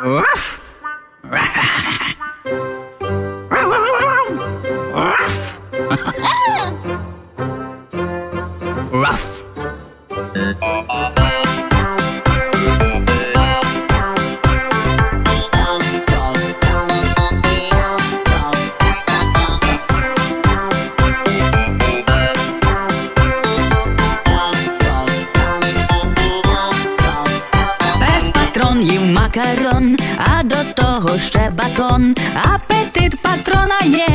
Ruff. Їв макарон, а до того ще батон. Апетит патрона є,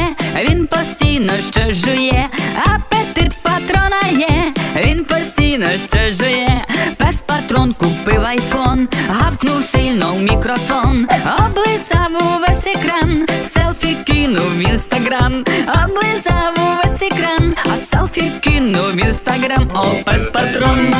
він постійно що жує. Апетит патрона є, він постійно що жує. Пес патрон купив айфон, гавкнув сильно в мікрофон, облизав увесь екран, селфі кинув в інстаграм, облизав увесь екран, а селфі кинув в інстаграм. О, пес патрон.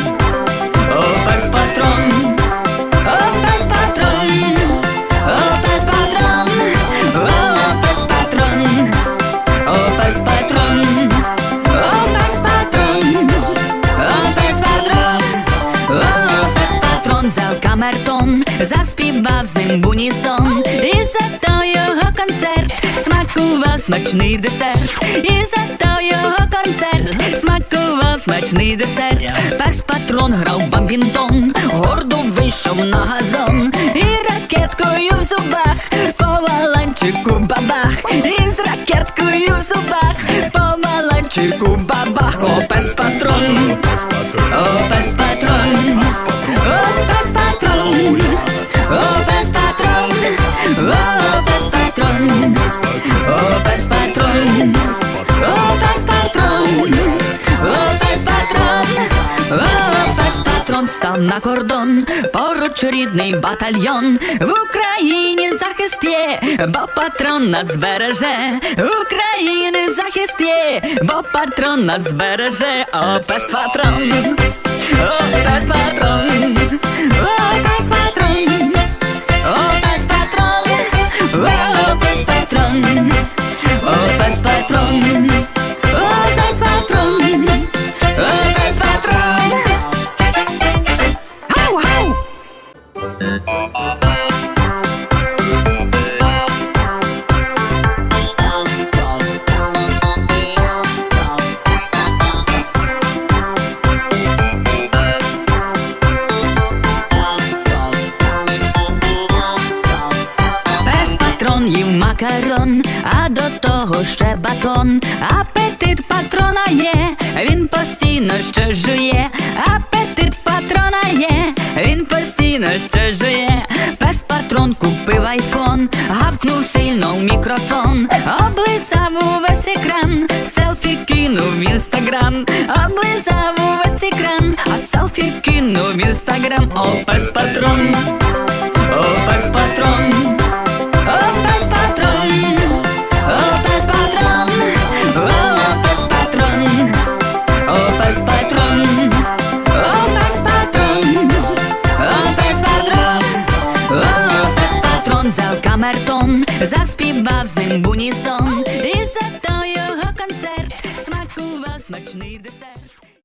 Пес патрон, камертон, заспівав з ним в унісон, і за то його концерт смакував смачний десерт, і за то його концерт смакував смачний десерт. Пес патрон грав бамбінтон, гордо вийшов на газон, і ракеткою в зубах, по маланчику бабах, став на кордон, поруч рідний батальйон, в Україні захист є, бо патрон нас збереже, в Україні захист є, бо патрон нас збереже, о пес патрон, о пес патрон, о пес макарон, а до того ще батон. Апетит патрона є, він постійно що жує. Постійно ще жиє, Пес патрон купив айфон, гавкнув сильно в мікрофон, облизав увесь екран, селфі кинув в інстаграм, облизав увесь екран, а селфі кинув в інстаграм. О, пес патрон, заспівав з ним бунісон, і за то його концерт смакував смачний десерт.